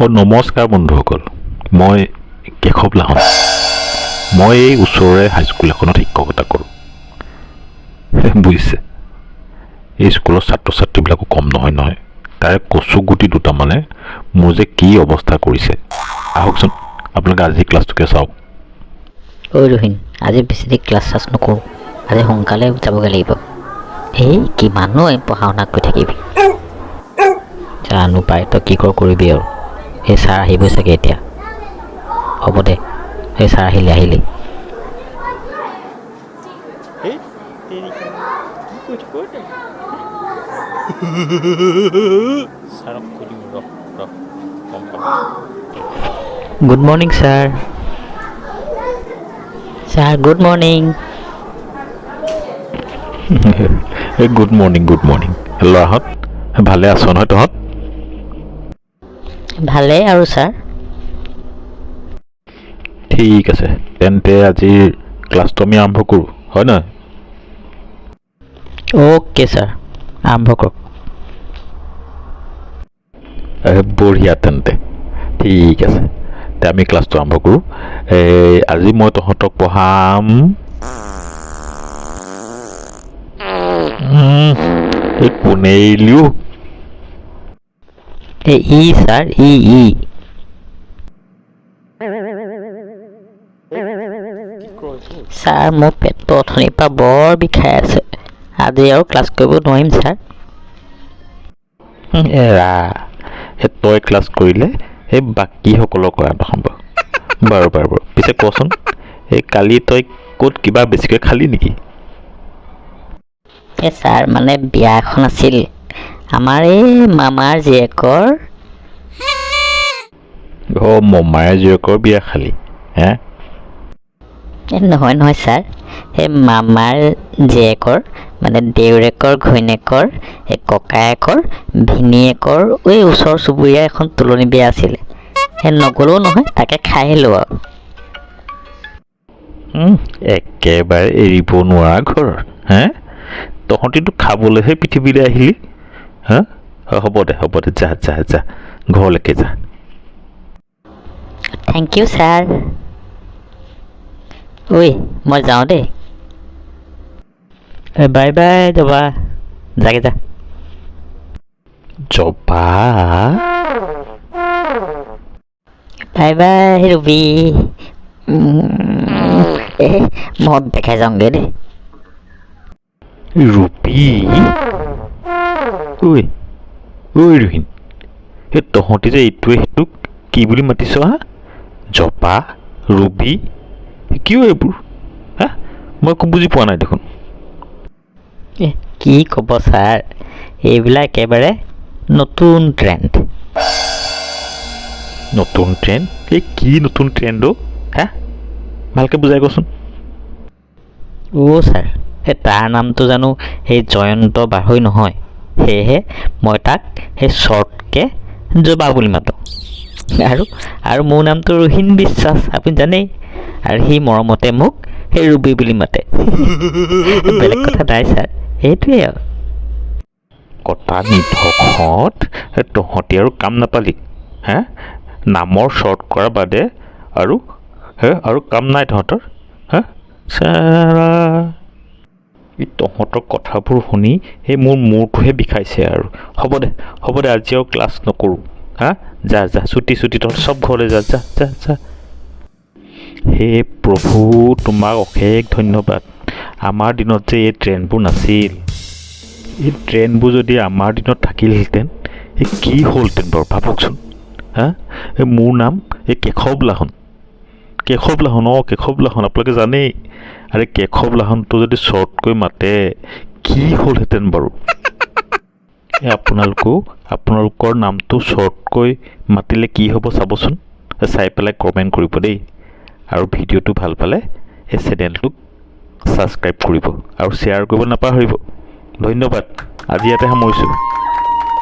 অঁ, নমস্কাৰ বন্ধুসকল। মই কেশৱ লাহন। মই এই ওচৰৰে হাইস্কুল এখনত শিক্ষকতা কৰোঁ। বুজিছে? এই স্কুলৰ ছাত্ৰ ছাত্ৰীবিলাকো কম নহয় নহয়। তাৰে কচু গুটি দুটামানে মোৰ যে কি অৱস্থা কৰিছে। আহকচোন, আপোনালোকে আজি ক্লাছটোকে চাওক। ঐ ৰোহিণ আজি বেছি দেৰি ক্লাছ চাছ নকৰোঁ। আজি সোনকালে যাবগৈ লাগিব। এই কিমাননো এই পঢ়া শুনা কৰি থাকিবি। জানো পাই তই কি কৰ কৰিবি আৰু। সেই ছাৰ আহিবই চাগে এতিয়া। হ'ব দে সেই ছাৰ আহিলে আহিলে। Good morning sir. Sir good morning এই গুড মৰ্ণিং গুড মৰ্ণিং ল'ৰাহঁত ভালে আছ নহয় তহঁত? ভালেই আৰু ছাৰ? ঠিক আছে তেন্তে আজিৰ ক্লাছটো আমি আৰম্ভ কৰোঁ হয় নহয়? অ'কে ছাৰ আৰম্ভ কৰক। বঢ়িয়া তেন্তে। ঠিক আছে তে আমি ক্লাছটো আৰম্ভ কৰোঁ। এই আজি মই তহঁতক পঢ়াম। এই কোনে এৰিলিও ই ছাৰ ই ই। ছাৰ মোৰ পেটটো অথনিৰ পৰা বৰ বিষাই আছে। আজি আৰু ক্লাছ কৰিব নোৱাৰিম ছাৰ এৰা এই তই ক্লাছ কৰিলে সেই বাকীসকলৰ কৰা নহ'ব। বাৰু বাৰু বাৰু পিছে কচোন এই কালি তই ক'ত কিবা বেছিকৈ খালি নেকি? এই ছাৰ মানে বিয়া এখন আছিল। আমাৰ এই মামাৰ জীয়েকৰ? অঁ মমায়ে জীয়েকৰ বিয়া খালি হে? নহয় নহয় ছাৰ। সেই মামাৰ জীয়েকৰ মানে দেউৰেকৰ ঘৈণীয়েকৰ এই ককায়েকৰ ভিনীয়েকৰ এই ওচৰ চুবুৰীয়া এখন তোলনি বিয়া আছিলে। সেই নগ'লেও নহয় তাকে খাই আহিলোঁ আৰু একেবাৰে এৰিব নোৱাৰা ঘৰ হে? তহঁতিতো খাবলৈহে পৃথিৱীলৈ আহিলি। হা অ, হ'ব দে হ'ব দে যা যা যা ঘৰলৈকে যা থেংক ইউ ছাৰ ঐ মই যাওঁ দেই বাই বাই যাবা যাগে যা জবা বাই বাই ৰুবি এ মদ দেখাই যাওঁগৈ দেই ৰূপী ঐ ঐ ৰোহিণ এই তহঁতি যে এইটোৱে সেইটোক কি বুলি মাতিছ হা? জপা ৰুবি কিয় এইবোৰ হা? মই একো বুজি পোৱা নাই দেখোন। এ, কি ক'ব ছাৰ? এইবিলাক একেবাৰে নতুন ট্ৰেণ্ড নতুন ট্ৰেণ্ড এই কি নতুন ট্ৰেণ্ড অ' হা? ভালকৈ বুজাই কচোন। অ' ছাৰ এই তাৰ নামটো জানো সেই জয়ন্ত বাঢ়ৈ নহয়। সেয়েহে মই তাক সেই শ্বৰ্টকৈ জবা বুলি মাতোঁ। আৰু আৰু মোৰ নামটো ৰোহিণ বিশ্বাস, আপুনি জানেই। আৰু সি মৰমতে মোক সেই ৰুবি বুলি মাতে। বেলেগ কথা নাই ছাৰ সেইটোৱে আৰু। কটা নিধকহঁত তহঁতি আৰু কাম নাপালি, হে? নামৰ শ্বৰ্ট কৰাৰ বাদে আৰু, হে, আৰু কাম নাই তহঁতৰ, হা? চাৰা এই তহঁতৰ কথাবোৰ শুনি সেই মোৰ মূৰটোহে বিষাইছে আৰু। হ'ব দে হ'ব দে আজি আৰু ক্লাছ নকৰোঁ। হা? যা যা ছুটি ছুটি তহঁত চব ঘৰলৈ যা যা যা যা। হে প্ৰভু তোমাক অশেষ ধন্যবাদ। আমাৰ দিনত যে এই ট্ৰেইনবোৰ নাছিল এই ট্ৰেইনবোৰ যদি আমাৰ দিনত থাকিলহেঁতেন এই কি হ'লহেঁতেন বাৰু ভাবকচোন। হা? এই মোৰ নাম এই কেশৱ লাহন কেশৱ লাহন অঁ কেশৱ লাহন আপোনালোকে জানেই। আৰে কেশৱ লাহনটো যদি শ্বৰ্টকৈ মাতে কি হ'লহেঁতেন বাৰু? আপোনালোকেও আপোনালোকৰ নামটো শ্বৰ্টকৈ মাতিলে কি হ'ব চাবচোন? চাই পেলাই কমেণ্ট কৰিব দেই। আৰু ভিডিঅ'টো ভাল পালে এই চেনেলটোক ছাবস্ক্ৰাইব কৰিব আৰু শ্বেয়াৰ কৰিব নাপাহৰিব। ধন্যবাদ। আজি ইয়াতে সামৰিছোঁ।